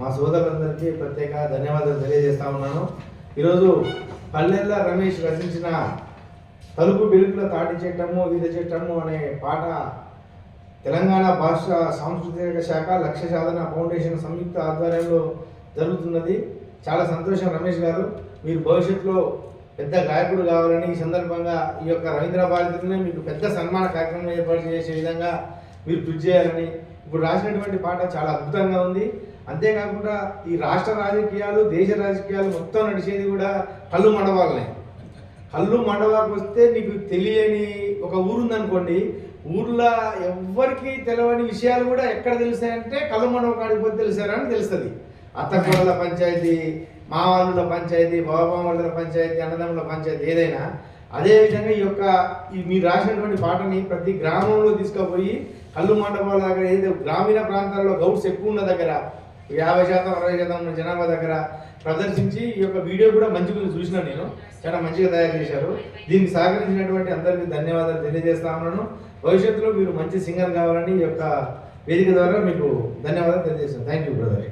మా సోదరులందరికీ ప్రత్యేక ధన్యవాదాలు తెలియజేస్తా ఉన్నాను. ఈరోజు పల్లెల్ల రమేష్ రచించిన తలుపు వెలుగుల తాటి చెట్టము ఈత చెట్టము అనే పాట తెలంగాణ భాష సాంస్కృతిక శాఖ లక్ష్య సాధన ఫౌండేషన్ సంయుక్త ఆధ్వర్యంలో జరుగుతున్నది. చాలా సంతోషం రమేష్ గారు. మీరు భవిష్యత్తులో పెద్ద గాయకుడు కావాలని ఈ సందర్భంగా ఈ యొక్క రవీంద్ర భారతిని మీకు పెద్ద సన్మాన కార్యక్రమం ఏర్పాటు చేసే విధంగా మీరు కృషి చేయాలని ఇప్పుడు రాసినటువంటి పాట చాలా అద్భుతంగా ఉంది. అంతేకాకుండా ఈ రాష్ట్ర రాజకీయాలు దేశ రాజకీయాలు మొత్తం నడిచేది కూడా కళ్ళు మండవాలనే. కళ్ళు మండవాకు వస్తే నీకు తెలియని ఒక ఊరుందనుకోండి ఊర్లో ఎవ్వరికి తెలియని విషయాలు కూడా ఎక్కడ తెలిసాయంటే కళ్ళు మండవ కాడిపోతే తెలిసారా అని తెలుస్తుంది. అత్తకోడల పంచాయతీ మావాళ్ళ పంచాయతీ బాబామాళ్ళ పంచాయతీ అన్నదమ్ముల పంచాయతీ ఏదైనా. అదేవిధంగా ఈ యొక్క ఈ మీరు రాసినటువంటి పాటని ప్రతి గ్రామంలో తీసుకుపోయి కళ్ళు మండపాల దగ్గర ఏదైతే గ్రామీణ ప్రాంతాల్లో గౌడ్స్ ఎక్కువ ఉన్న దగ్గర యాభై శాతం అరవై శాతం ఉన్న జనాభా దగ్గర ప్రదర్శించి ఈ యొక్క వీడియో కూడా మంచిగా చూసినా నేను. చాలా మంచిగా తయారు చేశారు. దీనికి సహకరించినటువంటి అందరికీ ధన్యవాదాలు తెలియజేస్తా ఉన్నాను. భవిష్యత్తులో మీరు మంచి సింగర్ కావాలని ఈ యొక్క వేదిక ద్వారా మీకు ధన్యవాదాలు తెలియజేస్తాను. Thank you brother